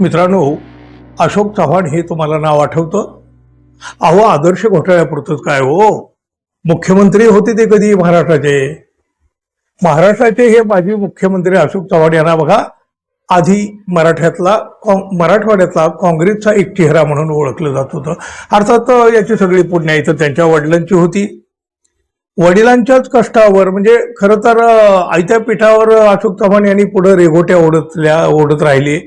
मित्रांनो अशोक चव्हाण हे तुम्हाला नाव आठवतं? अहो आदर्श घोटाळ्यापुरतंच काय हो? मुख्यमंत्री होते ते कधी महाराष्ट्राचे? महाराष्ट्राचे हे माजी मुख्यमंत्री अशोक चव्हाण यांना बघा आधी मराठ्यातला मराठवाड्यातला काँग्रेसचा एक चेहरा म्हणून ओळखलं जात होतं. अर्थात याची सगळी पुण्य इथं त्यांच्या वडिलांची होती. वडिलांच्याच कष्टावर म्हणजे खरं तर आयत्या पिठावर अशोक चव्हाण यांनी पुढे रेघोट्या ओढतल्या ओढत राहिले.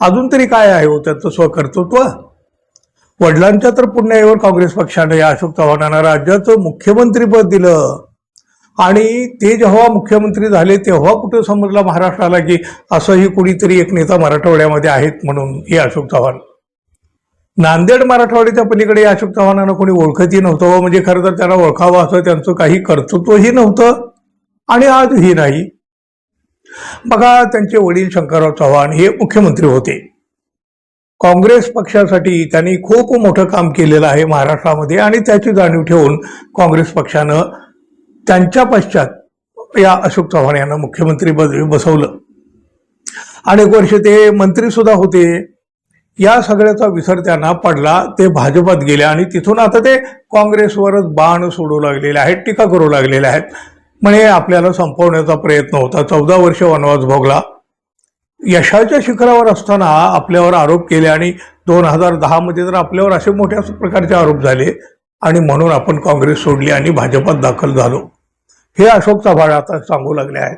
अजून तरी काय आहे हो त्याचं स्वकर्तृत्व? वडिलांच्या तर पुण्याईवर काँग्रेस पक्षाने या अशोक चव्हाणांना राज्याचं मुख्यमंत्रीपद दिलं. आणि ते जेव्हा मुख्यमंत्री झाले तेव्हा कुठं समजला महाराष्ट्राला की असंही कुणीतरी एक नेता मराठवाड्यामध्ये आहेत म्हणून हे अशोक चव्हाण? नांदेड मराठवाड्याच्या पलीकडे या अशोक चव्हाणांना कोणी ओळखतही नव्हतं. म्हणजे खरं तर त्यांना ओळखावं असं त्यांचं काही कर्तृत्वही नव्हतं. आणि आजही नाही. बघा त्यांचे वडील शंकरराव चव्हाण हे मुख्यमंत्री होते. काँग्रेस पक्षासाठी त्यांनी खूप मोठं काम केलेलं आहे महाराष्ट्रामध्ये आणि त्याची जाणीव ठेवून काँग्रेस पक्षानं त्यांच्या पश्चात या अशोक चव्हाण यांना मुख्यमंत्री पदवी बसवलं. अनेक वर्ष ते मंत्री सुद्धा होते. या सगळ्याचा विसर त्यांना पडला. ते भाजपात गेले आणि तिथून आता ते काँग्रेसवरच बाण सोडू लागलेले आहेत टीका करू लागलेले आहेत. म्हणे आपल्याला संपवण्याचा प्रयत्न होता. चौदा वर्ष वनवास भोगला. यशाच्या शिखरावर असताना आपल्यावर आरोप केले आणि दोन हजार दहामध्ये तर आपल्यावर असे मोठ्या प्रकारचे आरोप झाले आणि म्हणून आपण काँग्रेस सोडली आणि भाजपात दाखल झालो. हे अशोक चव्हाण आता सांगू लागले आहेत.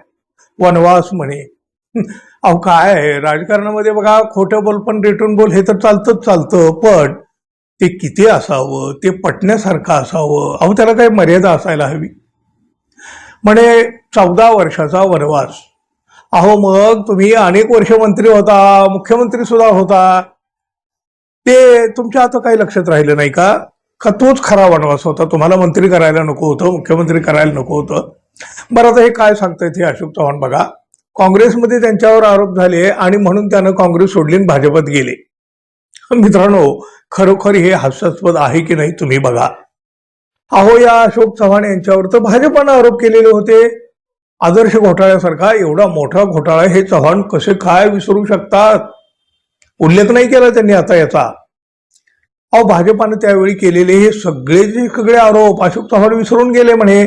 वनवास म्हणे अहो काय आहे? राजकारणामध्ये बघा खोटं बोल पण रिटर्न बोल हे तर चालतंच चालतं पण ते किती असावं? ते पटण्यासारखं असावं? अहो त्याला काही मर्यादा असायला हवी. म्हणे चौदा वर्षाचा वनवास. अहो मग तुम्ही अनेक वर्ष मंत्री होता मुख्यमंत्री सुद्धा होता. ते तुमच्या आता काही लक्षात राहिलं नाही का? का तोच खरा वनवास होता? तुम्हाला मंत्री करायला नको होतं मुख्यमंत्री करायला नको होतं. बरं आता हे काय सांगतायत हे अशोक चव्हाण बघा. काँग्रेसमध्ये त्यांच्यावर आरोप झाले आणि म्हणून त्यानं काँग्रेस सोडली भाजपत भाजपात गेले. मित्रांनो खरोखर हे हास्यास्पद आहे की नाही तुम्ही बघा. अहो या अशोक चव्हाण यांच्यावर तर भाजपानं आरोप केलेले होते. आदर्श घोटाळ्यासारखा एवढा मोठा घोटाळा हे चव्हाण कसे काय विसरू शकतात? उल्लेख नाही केला त्यांनी आता याचा. अहो भाजपानं त्यावेळी केलेले हे सगळे जे सगळे आरोप अशोक चव्हाण विसरून गेले म्हणे.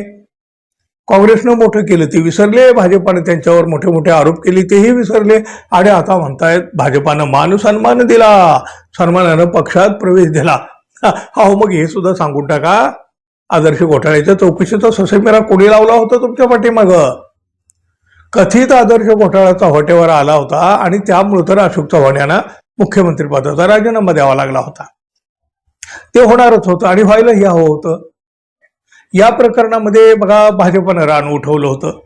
काँग्रेसनं मोठं केलं ते विसरले भाजपानं त्यांच्यावर मोठे मोठे आरोप केले तेही विसरले. आणि आता म्हणतायत भाजपानं मान सन्मान दिला सन्मानानं पक्षात प्रवेश दिला. अहो मग हे सुद्धा सांगून टाका. आदर्श घोटाळ्याच्या चौकशीचा ससेमेरा कोणी लावला होता तुमच्या पाठीमागं? कथित आदर्श घोटाळ्याचा होटेवर आला होता आणि त्यामुळे तर अशोक चव्हाण यांना मुख्यमंत्रीपदाचा राजीनामा द्यावा लागला होता. ते होणारच होतं आणि व्हायलाही हवं होतं. या प्रकरणामध्ये बघा भाजपनं रान उठवलं होतं.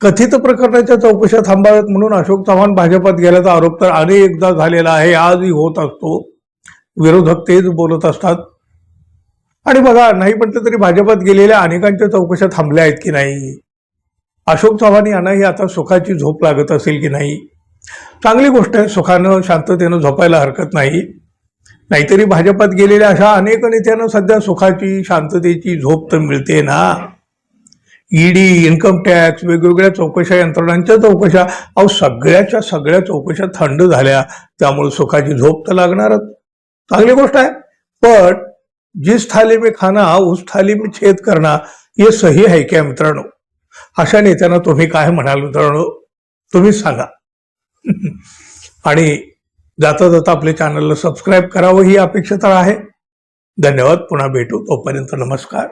कथित प्रकरणाच्या चौकशा थांबाव्यात म्हणून अशोक चव्हाण भाजपात गेल्याचा आरोप तर अनेकदा झालेला आहे. आजही होत असतो. विरोधक तेच बोलत असतात. आणि बघा नाही म्हटलं तरी भाजपात गेलेल्या अनेकांच्या चौकशा थांबल्या आहेत की नाही? अशोक चव्हाण यांनाही आता सुखाची झोप लागत असेल की नाही? चांगली गोष्ट आहे सुखानं शांततेनं झोपायला हरकत नाही. नाहीतरी भाजपात गेलेल्या अशा अनेक नेत्यांना सध्या सुखाची शांततेची झोप तर मिळते ना? ईडी इन्कम टॅक्स वेगवेगळ्या चौकशा यंत्रणांच्या चौकशा अहो सगळ्याच्या सगळ्या चौकशा थंड झाल्या. त्यामुळे सुखाची झोप तर लागणारच. चांगली गोष्ट आहे. पण जिस थाली में खाना उस थाली में छेद करना हे सही आहे क्या मित्रांनो? अशा नेत्यांना तुम्ही काय म्हणाल मित्रांनो? तुम्ही सांगा. आणि जाता जाता आपल्या चॅनलला सबस्क्राईब करावं ही अपेक्षा तर आहे. धन्यवाद. पुन्हा भेटू. तोपर्यंत नमस्कार.